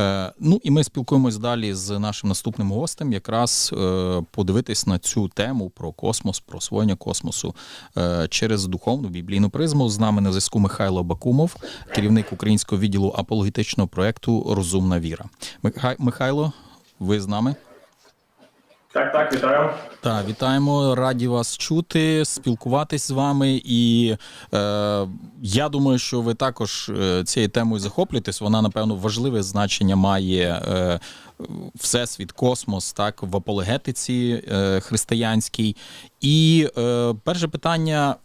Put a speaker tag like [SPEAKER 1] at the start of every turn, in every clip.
[SPEAKER 1] Е, ну і ми спілкуємось далі з нашим наступним гостем, якраз е, подивитись на цю тему про космос, про освоєння космосу е, через духовну біблійну призму. З нами на зв'язку Михайло Бакумов, керівник українського відділу апологетичного проекту Розумна віра. Михай- Михайло, ви з нами?
[SPEAKER 2] Так, так, вітаю.
[SPEAKER 1] Так, вітаємо, раді вас чути, спілкуватись з вами. І е, я думаю, що ви також е, цією темою захоплюєтесь. Вона, напевно, важливе значення має е, всесвіт, космос, так, в апологетиці е, християнській. І е, перше питання: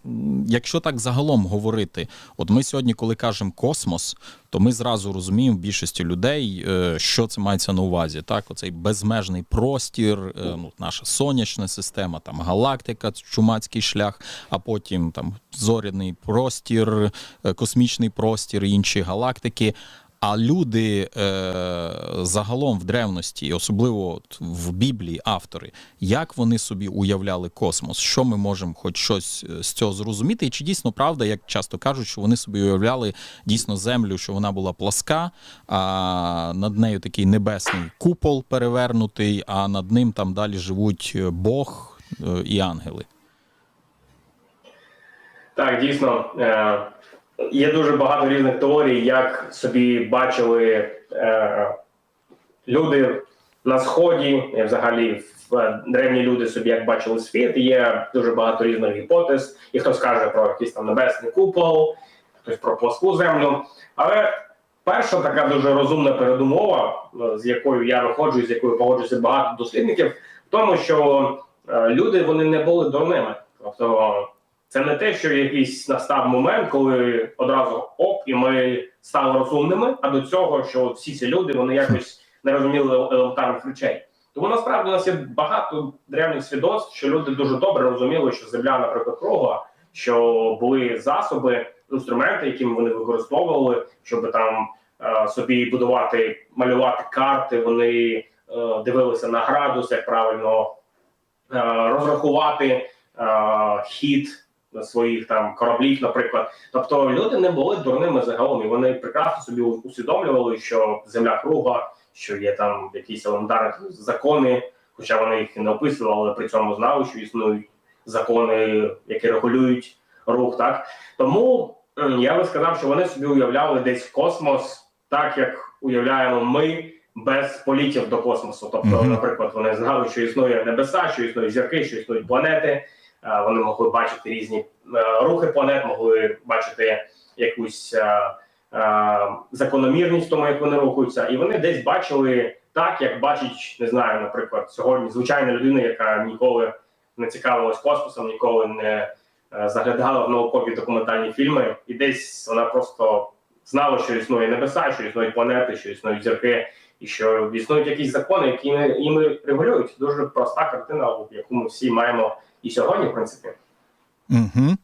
[SPEAKER 1] якщо так загалом говорити, от ми сьогодні, коли кажемо космос, то ми зразу розуміємо в більшості людей, е, що це мається на увазі. Так, оцей безмежний простір, е, ну, наша сонячна система, там галактика, чумацький шлях, а потім там зоряний простір, е, космічний простір, інші галактики. А люди е, загалом в древності, особливо от в Біблії, автори, як вони собі уявляли космос? Що ми можемо хоч щось е, з цього зрозуміти? І чи дійсно правда, як часто кажуть, що вони собі уявляли дійсно землю, що вона була пласка, а над нею такий небесний купол перевернутий, а над ним там далі живуть е, Бог е, і ангели?
[SPEAKER 2] Так, дійсно, є дуже багато різних теорій, як собі бачили е, люди на сході, взагалі в- древні люди собі як бачили світ. Є дуже багато різних гіпотез, і хтось каже про якийсь там небесний купол, хтось про пласку землю. Але перша така дуже розумна передумова, е, з якою я виходжу, з якою погоджуються багато дослідників, в тому, що е, люди вони не були дурними. Тобто це не те, що якийсь настав момент, коли одразу оп, і ми стали розумними. А до цього, що всі ці люди вони якось не розуміли елементарних речей. Тому насправді у нас є багато древніх свідоцтв, що люди дуже добре розуміли, що земля, наприклад, кругла, що були засоби, інструменти, якими вони використовували, щоб там е, собі будувати, малювати карти. Вони е, дивилися на градус, як правильно е, розрахувати хід своїх там кораблів, наприклад. Тобто люди не були дурними загалом, і вони прекрасно собі усвідомлювали, що земля кругла, що є там якісь елементарні закони, хоча вони їх і не описували, але при цьому знали, що існують закони, які регулюють рух. Так тому я би сказав, що вони собі уявляли десь космос, так як уявляємо ми. Без політів до космосу, тобто, наприклад, вони знали, що існує небеса, що існують зірки, що існують планети. Е, Вони могли бачити різні е, рухи планет, могли бачити якусь е, закономірність в тому, як вони рухаються, і вони десь бачили так, як бачить, не знаю, наприклад, сьогодні звичайна людина, яка ніколи не цікавилась космосом, ніколи не заглядала в наукові документальні фільми, і десь вона просто знала, що існує небеса, що існують планети, що існують зірки, і що існують якісь закони, які іми регулюють. Дуже проста картина, яку ми всі маємо і сьогодні, в принципі.
[SPEAKER 1] Угу.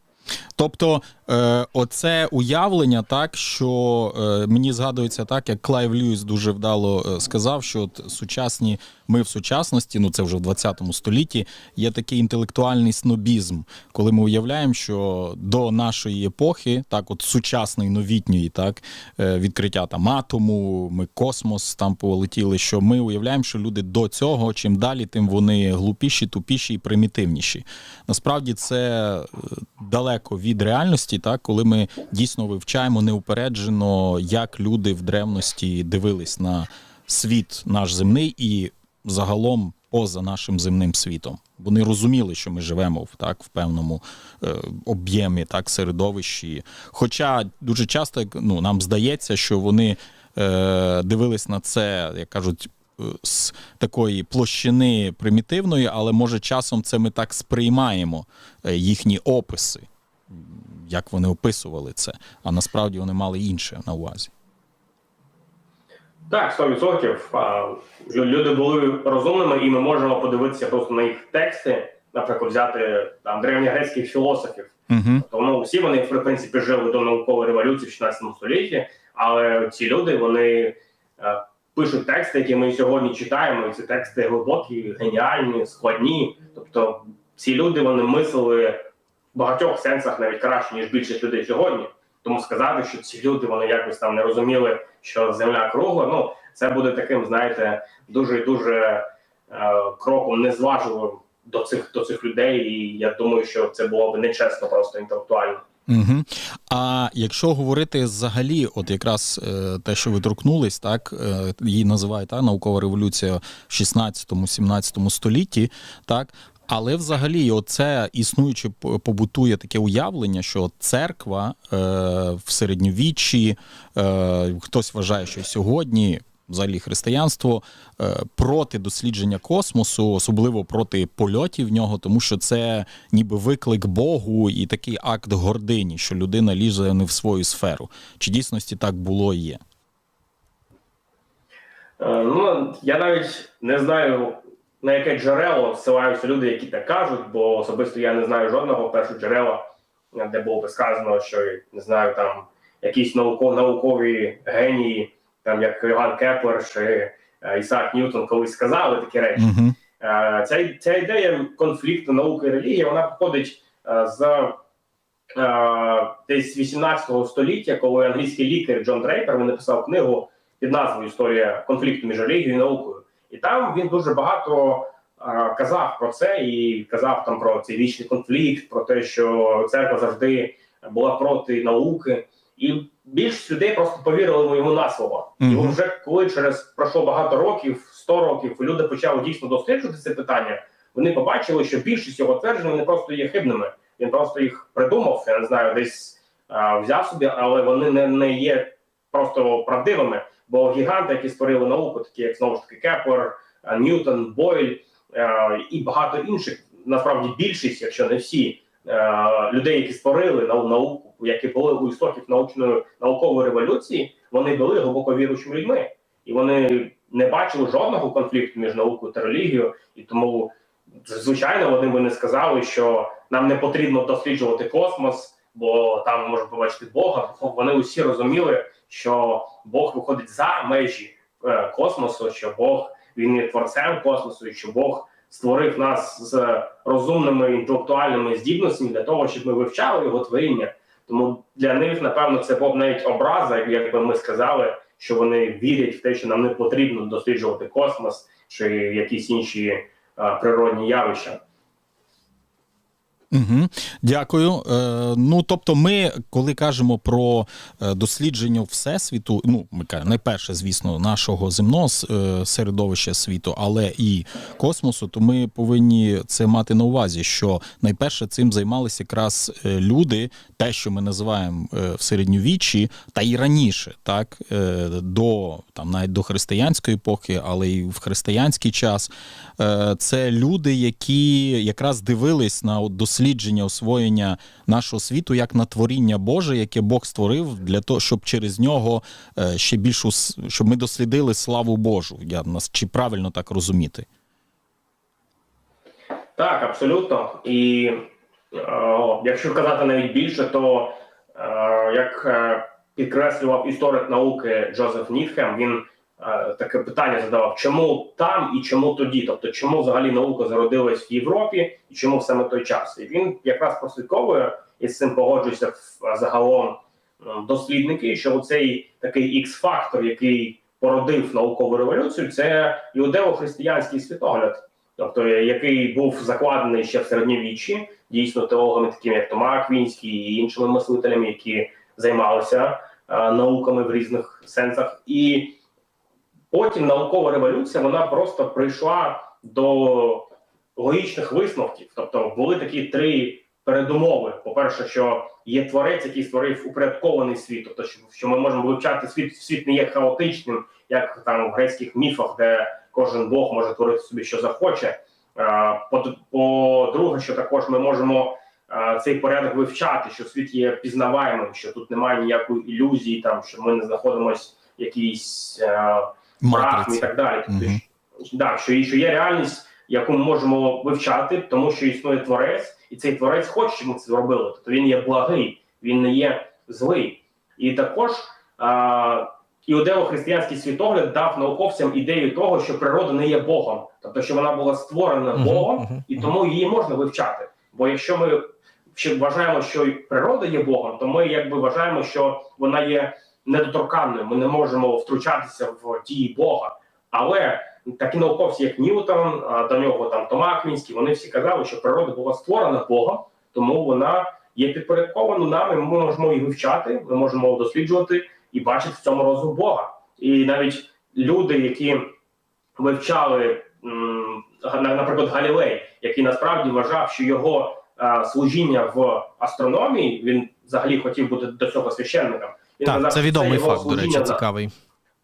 [SPEAKER 1] Тобто, е, оце уявлення, так що е, мені згадується так, як Клайв Льюіс дуже вдало е, сказав, що от сучасні ми в сучасності, ну це вже в 20 столітті, є такий інтелектуальний снобізм, коли ми уявляємо, що до нашої епохи, так, от сучасної новітньої, так, е, відкриття там атому, ми космос там полетіли. Що ми уявляємо, що люди до цього, чим далі, тим вони глупіші, тупіші і примітивніші. Насправді це е, далеко від реальності, так коли ми дійсно вивчаємо неупереджено, як люди в древності дивились на світ наш земний і загалом поза нашим земним світом. Вони розуміли, що ми живемо в так в певному е, об'ємі, так середовищі. Хоча дуже часто ну, нам здається, що вони е, дивились на це, як кажуть. е, З такої площини примітивної, але може часом це ми так сприймаємо е, їхні описи, як вони описували це, а насправді вони мали інше на увазі.
[SPEAKER 2] Так, 100%. Люди були розумними, і ми можемо подивитися просто на їх тексти, наприклад, взяти там древньогрецьких філософів.
[SPEAKER 1] Угу.
[SPEAKER 2] Тому всі вони в принципі жили до наукової революції в 16 столітті, але ці люди вони е, пишуть тексти, які ми сьогодні читаємо. І ці тексти глибокі, геніальні, складні. Тобто, ці люди вони мислили в багатьох сенсах навіть краще ніж більшість людей сьогодні. Тому сказати, що ці люди вони якось там не розуміли, що земля кругла. Ну це буде таким, знаєте, дуже дуже е, кроком незважливим до цих до цих людей. І я думаю, що це було б нечесно, просто інтелектуально.
[SPEAKER 1] Угу. А якщо говорити взагалі, от якраз е, те, що ви торкнулись, так е, її називають та, наукова революція в 16-17 столітті, так. Але взагалі, оце існуючи п- побутує таке уявлення, що церква е, в середньовіччі, е, хтось вважає, що сьогодні взагалі християнство е, проти дослідження космосу, особливо проти польотів в нього, тому що це ніби виклик Богу і такий акт гордині, що людина лізе не в свою сферу. Чи дійсності так було і є?
[SPEAKER 2] Е, Ну я навіть не знаю на яке джерело ссилаються люди, які так кажуть, бо особисто я не знаю жодного першого джерела, де було би сказано, що не знаю там якісь науко- наукові генії, там як Йоганн Кеплер чи е, Ісаак Ньютон колись сказали такі речі.
[SPEAKER 1] Угу.
[SPEAKER 2] Е, Ця, ця ідея конфлікту науки і релігії вона походить е, з десь 18 століття, коли англійський лікар Джон Дрейпер він написав книгу під назвою Історія конфлікту між релігією і наукою. І там він дуже багато е, казав про це і казав там про цей вічний конфлікт, про те, що церква завжди була проти науки. І більшість людей просто повірили йому на слово. І
[SPEAKER 1] Мгм.
[SPEAKER 2] вже коли через пройшло багато років, 100 років, люди почали дійсно досліджувати це питання. Вони побачили, що більшість його тверджень вони просто є хибними. Він просто їх придумав, я не знаю, десь а, взяв собі, але вони не, не є просто правдивими. Бо гіганти, які створили науку, такі як знову ж таки Кеплер, а, Ньютон, Бойль а, і багато інших, насправді більшість, якщо не всі, а, людей, які створили нау- науку, які були у істоків научної наукової революції, вони були глибоко віруючими людьми, і вони не бачили жодного конфлікту між наукою та релігією, і тому звичайно вони би не сказали, що нам не потрібно досліджувати космос, бо там можна побачити Бога. Вони усі розуміли, що Бог виходить за межі е, космосу, що Бог він є творцем космосу, і що Бог створив нас з розумними інтелектуальними здібностями для того, щоб ми вивчали його творіння. Тому для них, напевно, це був навіть образа, якби ми сказали, що вони вірять в те, що нам не потрібно досліджувати космос чи якісь інші е, природні явища.
[SPEAKER 1] Угу. Дякую. Е, ну тобто, ми, коли кажемо про е, дослідження всесвіту, ну ми кажемо, найперше, звісно, нашого земного е, середовища світу, але і космосу, то ми повинні це мати на увазі, що найперше цим займалися якраз е, люди, те, що ми називаємо в середньовіччі, та і раніше, так до там навіть до християнської епохи, але й в християнський час. Це люди, які якраз дивились на от дослідження освоєння нашого світу як на творіння Боже, яке Бог створив для того, щоб через нього е, ще більшу щоб ми дослідили славу Божу. Я нас чи правильно так розуміти?
[SPEAKER 2] Так, абсолютно. І е, якщо казати навіть більше, то е, як підкреслював історик науки Джозеф Нітхем, він таке питання задавав: чому там і чому тоді? Тобто, чому взагалі наука зародилась в Європі і чому саме той час? І він якраз прослідковує і з цим погоджується в- загалом дослідники, що цей такий ікс-фактор, який породив наукову революцію, це іудео-християнський світогляд тобто який був закладений ще в середньовіччі, дійсно теологами, такими як Тома Аквінський і іншими мислителями, які займалися е, науками в різних сенсах. І потім наукова революція вона просто прийшла до логічних висновків. Тобто були такі три передумови: по-перше, що є творець, який створив упорядкований світ, тобто що, ми можемо вивчати світ, світ не є хаотичним, як там в грецьких міфах, де кожен бог може творити собі, що захоче. По- По-друге, що також ми можемо цей порядок вивчати, що світ є пізнаваємим, що тут немає ніякої ілюзії, там що ми не знаходимося в якійсь брахмі і так далі. Тобто, що- да, що, що є реальність, яку ми можемо вивчати, тому що існує творець, і цей творець хоче, щоб ми це зробили. Тобто він є благий, він не є злий. І також а, іудео-християнський світогляд дав науковцям ідею того, що природа не є Богом, тобто що вона була створена
[SPEAKER 3] Мгм,
[SPEAKER 2] Богом,
[SPEAKER 3] мгм,
[SPEAKER 2] і тому її можна вивчати. Бо якщо ми ще вважаємо, що природа є Богом, то ми якби вважаємо, що вона є недоторканною. Ми не можемо втручатися в дії Бога. Але такі науковці, як Ньютон, до нього там Тома Аквінський, вони всі казали, що природа була створена Богом, тому вона є підпорядкована нами. Ми можемо її вивчати, ми можемо досліджувати і бачити в цьому розум Бога. І навіть люди, які вивчали, наприклад, Галілей, який насправді вважав, що його служіння в астрономії він взагалі хотів бути до цього священником. Він
[SPEAKER 3] Так,
[SPEAKER 2] казав,
[SPEAKER 3] це відомий
[SPEAKER 2] його
[SPEAKER 3] факт, до речі, цікавий.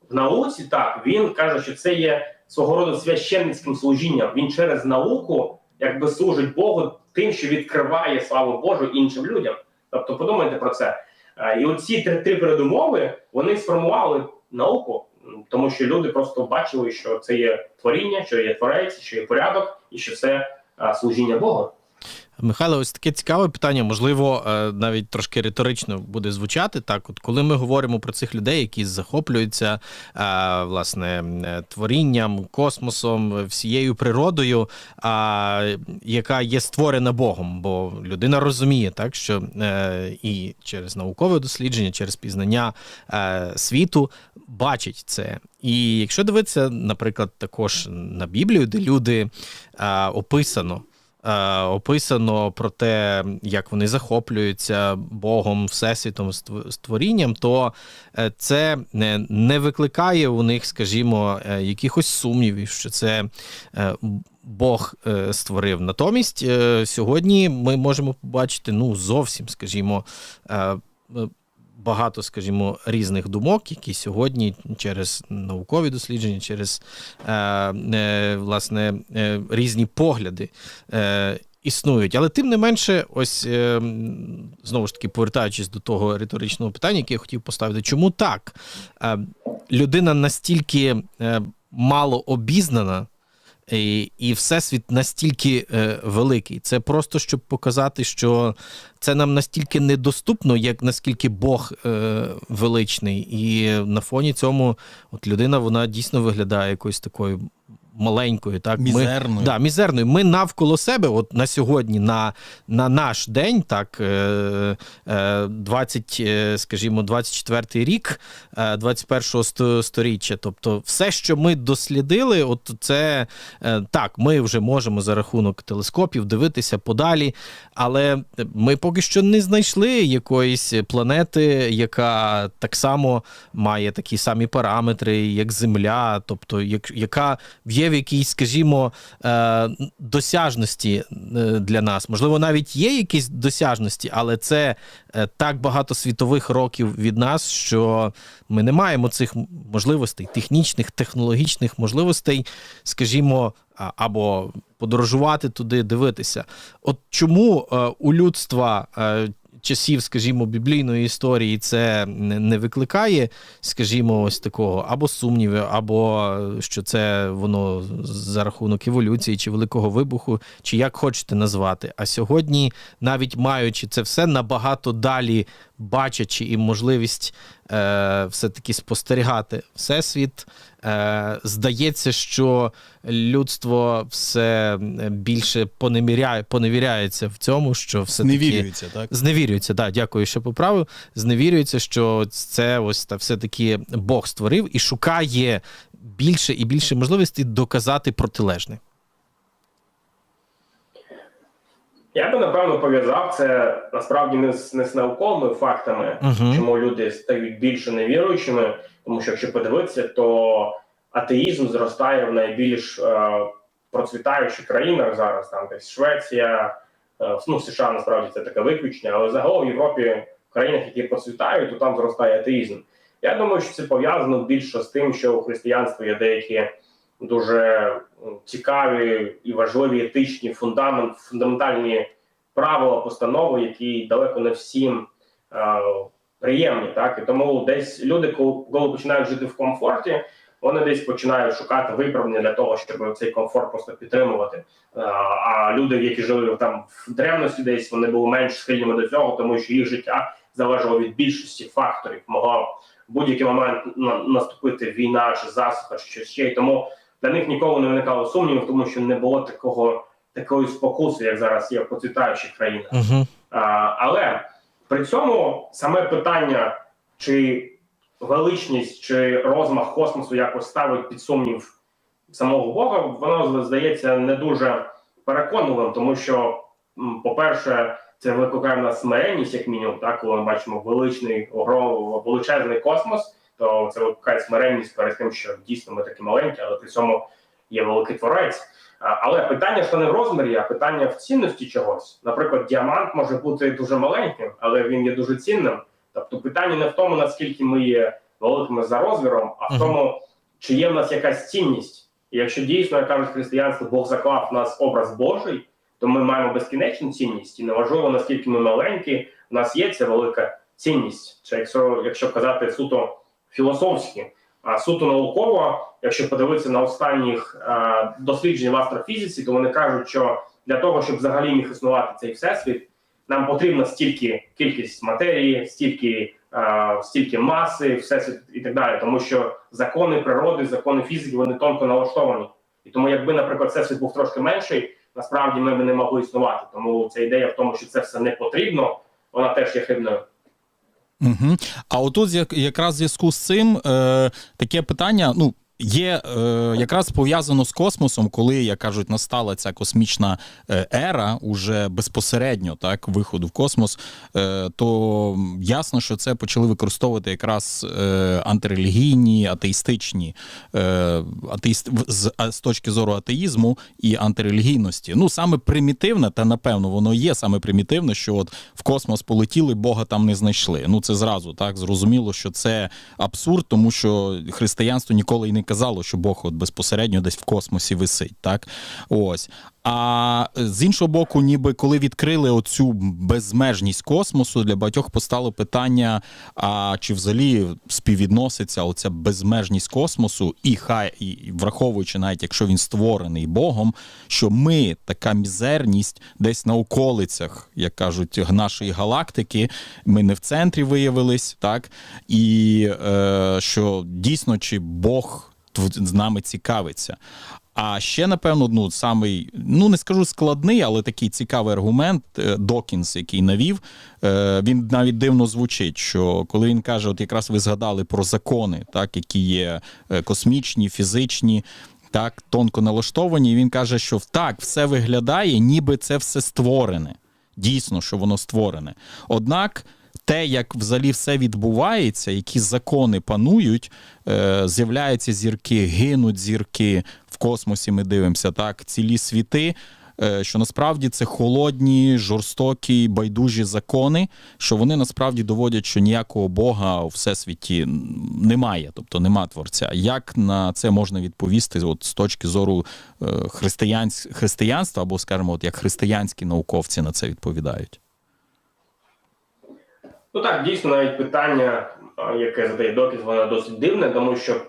[SPEAKER 2] в науці, так він каже, що це є свого роду священницьким служінням. Він через науку якби служить Богу тим, що відкриває славу Божу іншим людям. Тобто, подумайте про це. Е, І оці три, три передумови вони сформували науку, тому що люди просто бачили, що це є творіння, що є творець, що є порядок, і що це е, служіння Богу.
[SPEAKER 3] Михайло, ось таке цікаве питання, можливо, е, навіть трошки риторично буде звучати. Так, от коли ми говоримо про цих людей, які захоплюються е, власне е, творінням, космосом, всією природою, яка є створена Богом, бо людина розуміє, так що і через наукове дослідження, через пізнання світу бачить це. І якщо дивитися, наприклад, також на Біблію, де люди описано описано про те, як вони захоплюються Богом, Всесвітом, ство- створінням, то е, це не, викликає у них, скажімо, е, якихось сумнівів, що це е, Бог е, створив. Натомість е, сьогодні ми можемо побачити ну, зовсім, скажімо, е, е, багато, скажімо, різних думок, які сьогодні через наукові дослідження, через е, е, власне е, різні погляди існують. Але тим не менше, ось знову ж таки, повертаючись до того риторичного питання, яке я хотів поставити, чому так? Людина настільки мало обізнана. І, і всесвіт настільки е, великий. Це просто щоб показати, що це нам настільки недоступно, як наскільки Бог е, величний. І на фоні цьому от людина вона дійсно виглядає якоюсь такою маленькою. Так? Ми, да, мізерною. Ми навколо себе, от на сьогодні, на, на наш день, так, е, е, 20, е, скажімо, 24 рік е, 21-го сторіччя. Тобто, все, що ми дослідили, от це е, так, ми вже можемо за рахунок телескопів дивитися подалі, але ми поки що не знайшли якоїсь планети, яка так само має такі самі параметри, як Земля, тобто, як, яка є в якійсь, скажімо, е, досяжності е, для нас. Можливо, навіть є якісь досяжності, але це е, так багато світових років від нас, що ми не маємо цих можливостей, технічних, технологічних можливостей, скажімо, або подорожувати туди, дивитися. От чому у людства часів, скажімо, біблійної історії це не викликає, скажімо, ось такого або сумнівів, або е, що це воно за рахунок еволюції чи великого вибуху, чи як хочете назвати. А сьогодні, навіть маючи це все набагато далі, бачачи і можливість е, все-таки спостерігати всесвіт, е, здається, що людство все більше поневіряє, поневіряється в цьому, що все таки
[SPEAKER 1] Зневірюється, так?
[SPEAKER 3] Зневірюється, так, дякую, що поправив. Зневірюється, що це ось та все-таки Бог створив і шукає більше і більше можливостей доказати протилежне.
[SPEAKER 2] Я би напевно пов'язав це насправді не з не з науковими фактами,
[SPEAKER 3] Мгм.
[SPEAKER 2] чому люди стають більше невіруючими. Тому що якщо подивитися, то атеїзм зростає в найбільш е, процвітаючих країнах зараз. Там десь Швеція, е, ну США насправді це таке виключення, але загалом в Європі, в країнах, які процвітають, то там зростає атеїзм. Я думаю, що це пов'язано більше з тим, що у християнстві є деякі дуже цікаві і важливі етичні фундамент, фундаментальні правила, постанови, які далеко не всім е, приємні. Так і тому десь люди, коли, коли починають жити в комфорті, вони десь починають шукати виправдання для того, щоб цей комфорт просто підтримувати. Е, а люди, які жили там в древності, десь вони були менш схильними до цього, тому що їх життя залежало від більшості факторів. Могла в будь-який момент на- наступити війна чи засуха, чи щось ще. І тому для них ніколи не виникало сумнівів, тому що не було такого такої спокуси, як зараз є в процвітаючих країнах.
[SPEAKER 3] Угу.
[SPEAKER 2] А, але при цьому саме питання, чи величність чи розмах космосу якось ставить під сумнів самого Бога, воно здається не дуже переконливим, тому що, по-перше, це викликає в нас смиренність, як мінімум, так, коли ми бачимо величний огром, величезний космос, то це викликає смиренність перед тим, що дійсно ми такі маленькі, але при цьому є великий творець. Але питання що не в розмірі, а питання в цінності чогось. Наприклад, діамант може бути дуже маленьким, але він є дуже цінним. Тобто, питання не в тому, наскільки ми є великими за розміром, а в тому, чи є в нас якась цінність. І якщо дійсно, як кажуть християнство, Бог заклав в нас образ Божий, то ми маємо безкінечну цінність, і неважливо наскільки ми маленькі, в нас є ця велика цінність. Чи якщо, якщо казати суто філософськи, суто науково, якщо подивитися на останніх е, досліджень в астрофізиці, то вони кажуть, що для того, щоб взагалі міг існувати цей всесвіт, нам потрібна стільки кількість матерії, стільки, е, стільки маси, всесвіт і так далі, тому що закони природи, закони фізики вони тонко налаштовані. І тому, якби, наприклад, всесвіт був трошки менший, насправді ми б не могли існувати. Тому ця ідея в тому, що це все не потрібно, вона теж є хибною.
[SPEAKER 1] Угу. А отут як- якраз в зв'язку з цим е, таке питання. Ну, є е, якраз пов'язано з космосом, коли, як кажуть, настала ця космічна е, ера, уже безпосередньо так, виходу в космос, е, то ясно, що це почали використовувати якраз е, антирелігійні, атеїстичні е, атеїст, з, з точки зору атеїзму і антирелігійності. Ну, саме примітивне, та напевно, воно є саме примітивне, що от в космос полетіли, Бога там не знайшли. Ну це зразу так зрозуміло, що це абсурд, тому що християнство ніколи і не казало, що Бог от безпосередньо десь в космосі висить. Так ось. А з іншого боку, ніби коли відкрили оцю безмежність космосу, для багатьох постало питання: а чи взагалі співвідноситься оця безмежність космосу, і хай і враховуючи, навіть якщо він створений Богом, що ми така мізерність десь на околицях, як кажуть, нашої галактики, ми не в центрі виявились, так і е, що дійсно чи Бог з нами цікавиться. А ще, напевно, ну, самий, ну не скажу складний, але такий цікавий аргумент е, Докінс, який навів, е, він навіть дивно звучить. Що коли він каже, от якраз ви згадали про закони, так, які є е, космічні, фізичні, так, тонко налаштовані. Він каже, що так, все виглядає, ніби це все створене. Дійсно, що воно створене. Однак. Те, як взагалі все відбувається, які закони панують, е, з'являються зірки, гинуть зірки в космосі. Ми дивимося так, цілі світи. е, Що насправді це холодні, жорстокі, байдужі закони, що вони насправді доводять, що ніякого Бога у всесвіті немає, тобто нема творця. Як на це можна відповісти, от з точки зору е, християнсь- християнства, або скажімо, от як християнські науковці на це відповідають?
[SPEAKER 2] Ну так, дійсно, навіть питання, яке задає Докіс, воно досить дивне, тому що,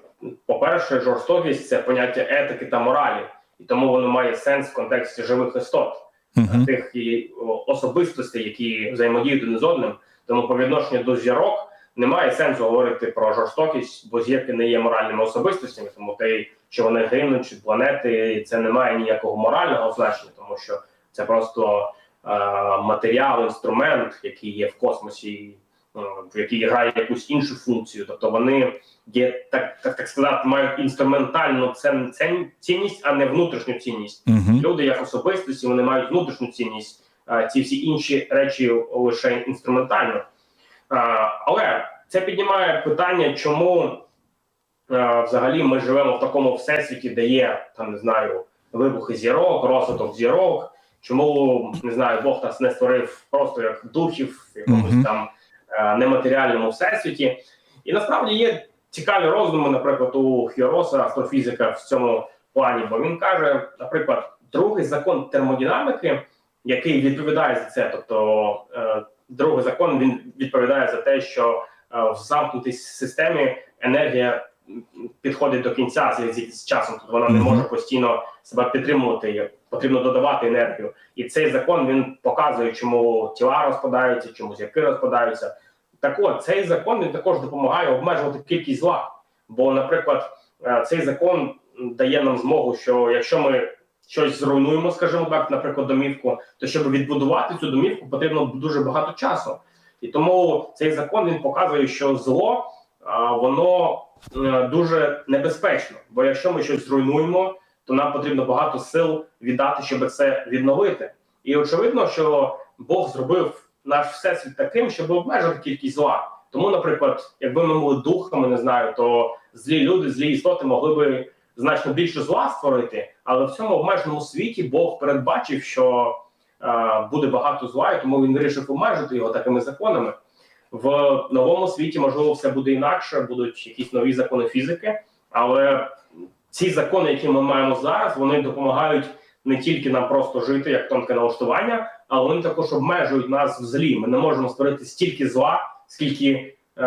[SPEAKER 2] по-перше, жорстокість це поняття етики та моралі, і тому воно має сенс в контексті живих істот,
[SPEAKER 1] Угу.
[SPEAKER 2] тих і, особистостей, які взаємодіють один з одним. Тому по відношенню до зірок немає сенсу говорити про жорстокість, бо зірки не є моральними особистостями, тому те, що вони гинуть, чи планети, це не має ніякого морального значення, тому що це просто е, матеріал, інструмент, який є в космосі, е, який грає якусь іншу функцію. Тобто вони є так, так, так сказати, мають інструментальну цінність, а не внутрішню цінність.
[SPEAKER 1] Угу.
[SPEAKER 2] Люди як особистості вони мають внутрішню цінність. а Ці всі інші речі лише інструментально. Але це піднімає питання, чому взагалі ми живемо в такому всесвіті, де є там не знаю вибухи зірок, розвиток зірок. Чому не знаю, Бог нас не створив просто як духів в якомусь
[SPEAKER 1] Мгм.
[SPEAKER 2] там е, нематеріальному всесвіті. І насправді є цікаві роздуми, наприклад, у Хіроса, астрофізика в цьому плані, бо він каже, наприклад, другий закон термодинаміки, який відповідає за це. Тобто, е, другий закон він відповідає за те, що е, в замкнутій системі енергія підходить до кінця з, з, з часом, тобто вона не може постійно себе підтримувати, потрібно додавати енергію. І цей закон він показує, чому тіла розпадаються, чому зірки розпадаються. Так от цей закон він також допомагає обмежувати кількість зла. Бо, наприклад, е, цей закон дає нам змогу, що якщо ми щось зруйнуємо, скажімо так, наприклад, домівку, то щоб відбудувати цю домівку, потрібно дуже багато часу. І тому цей закон він показує, що зло воно е, дуже небезпечно. Бо якщо ми щось зруйнуємо, то нам потрібно багато сил віддати, щоб це відновити. І очевидно, що Бог зробив наш всесвіт таким, щоб обмежити кількість зла. Тому, наприклад, якби ми були духами, не знаю, то злі люди, злі істоти могли би значно більше зла створити, але в цьому обмеженому світі Бог передбачив, що е, буде багато зла, і тому він вирішив обмежити його такими законами. В новому світі можливо все буде інакше, будуть якісь нові закони фізики, але ці закони, які ми маємо зараз, вони допомагають не тільки нам просто жити як тонке налаштування, але вони також обмежують нас в злі. Ми не можемо створити стільки зла, скільки е,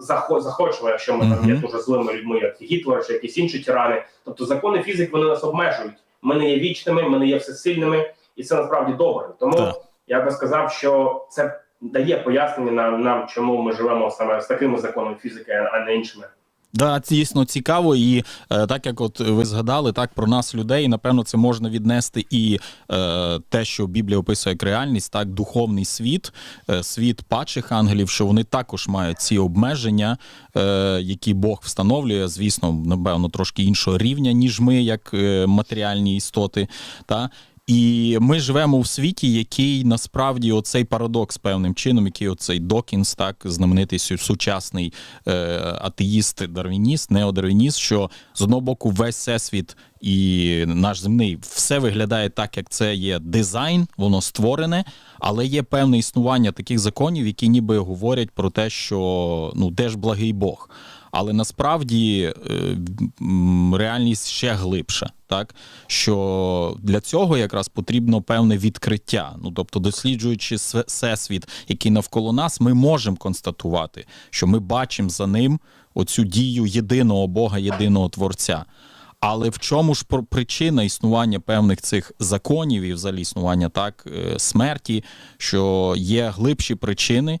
[SPEAKER 2] захо- захочемо, якщо ми там є дуже злими людьми, як Гітлер чи якісь інші тирани. Тобто закони фізики вони нас обмежують. Ми не є вічними, ми не є всесильними, і це насправді добре. Тому
[SPEAKER 1] Так.
[SPEAKER 2] я би сказав, що це дає пояснення нам, нам, чому ми живемо саме з такими законами фізики, а не іншими.
[SPEAKER 1] Да, дійсно цікаво, і е, так як от ви згадали, так про нас людей, напевно, це можна віднести і е, те, що Біблія описує як реальність, так, духовний світ, е, світ падших ангелів, що вони також мають ці обмеження, е, які Бог встановлює, звісно, напевно, трошки іншого рівня, ніж ми, як е, матеріальні істоти. Та? І ми живемо в світі, який насправді оцей парадокс певним чином, який оцей Докінс, так знаменитий сучасний е, атеїст, дарвініст, неодарвініст, що з одного боку весь всесвіт і наш земний все виглядає так, як це є дизайн, воно створене, але є певне існування таких законів, які ніби говорять про те, що ну де ж благий Бог. Але насправді е, реальність ще глибша, так що для цього якраз потрібно певне відкриття. Ну тобто, досліджуючи всесвіт, який навколо нас, ми можемо констатувати, що ми бачимо за ним оцю дію єдиного Бога, єдиного Творця. Але в чому ж причина існування певних цих законів і взагалі існування так е, смерті, що є глибші причини,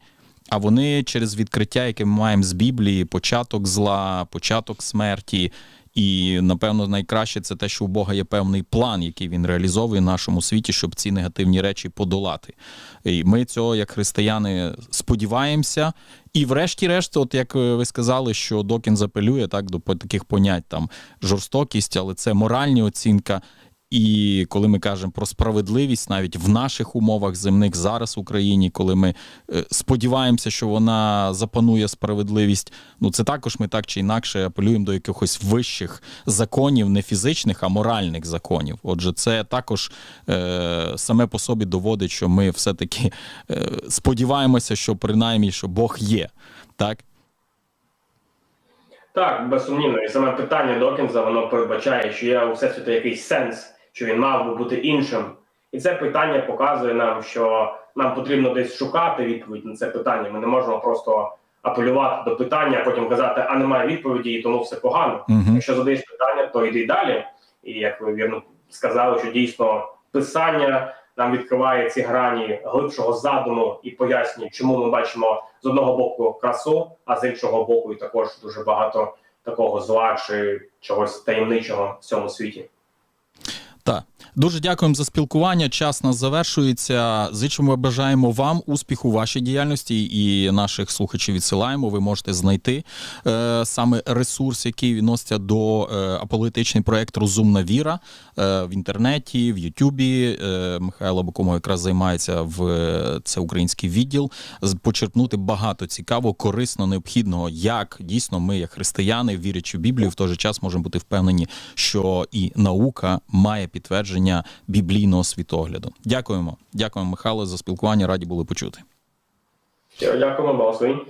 [SPEAKER 1] а вони через відкриття, яке ми маємо з Біблії, початок зла, початок смерті. І напевно найкраще це те, що у Бога є певний план, який він реалізовує в нашому світі, щоб ці негативні речі подолати. І ми цього, як християни, сподіваємося. І, врешті-решт, от як е, ви сказали, що Докін запелює так до таких понять там жорстокість, але це моральна оцінка. І коли ми кажемо про справедливість, навіть в наших умовах земних зараз в Україні, коли ми е, сподіваємося, що вона запанує справедливість, ну це також ми так чи інакше апелюємо до якихось вищих законів, не фізичних, а моральних законів. Отже, це також е, саме по собі доводить, що ми все-таки е, сподіваємося, що принаймні що Бог є. Так?
[SPEAKER 2] Так, безсумнівно. І саме питання Докінза воно передбачає, що є у всесвіту якийсь сенс, що він мав би бути іншим. І це питання показує нам, що нам потрібно десь шукати відповідь на це питання. Ми не можемо просто апелювати до питання, а потім казати, а немає відповіді, і тому все погано.
[SPEAKER 1] Угу.
[SPEAKER 2] Якщо задаєш питання, то йди далі. І як ви вірно сказали, що дійсно писання нам відкриває ці грані глибшого задуму і пояснює, чому ми бачимо з одного боку красу, а з іншого боку, і також дуже багато такого зла чи чогось таємничого в цьому світі.
[SPEAKER 1] Так, дуже дякуємо за спілкування. Час нас завершується. Зичимо, бажаємо вам успіху вашій діяльності і наших слухачів відсилаємо. Ви можете знайти е, саме ресурс, який відноситься до е, аполітичний проект Розумна віра е, в інтернеті, в Ютубі. Е, Михайло Бакумов якраз займається в е, це український відділ. Почерпнути багато цікавого, корисно, необхідного, як дійсно ми, як християни, вірячи в Біблію, в той же час можемо бути впевнені, що і наука має підтвердження біблійного світогляду. Дякуємо. Дякуємо, Михайло, за спілкування. Раді були почути.
[SPEAKER 2] Дякуємо, благословінь.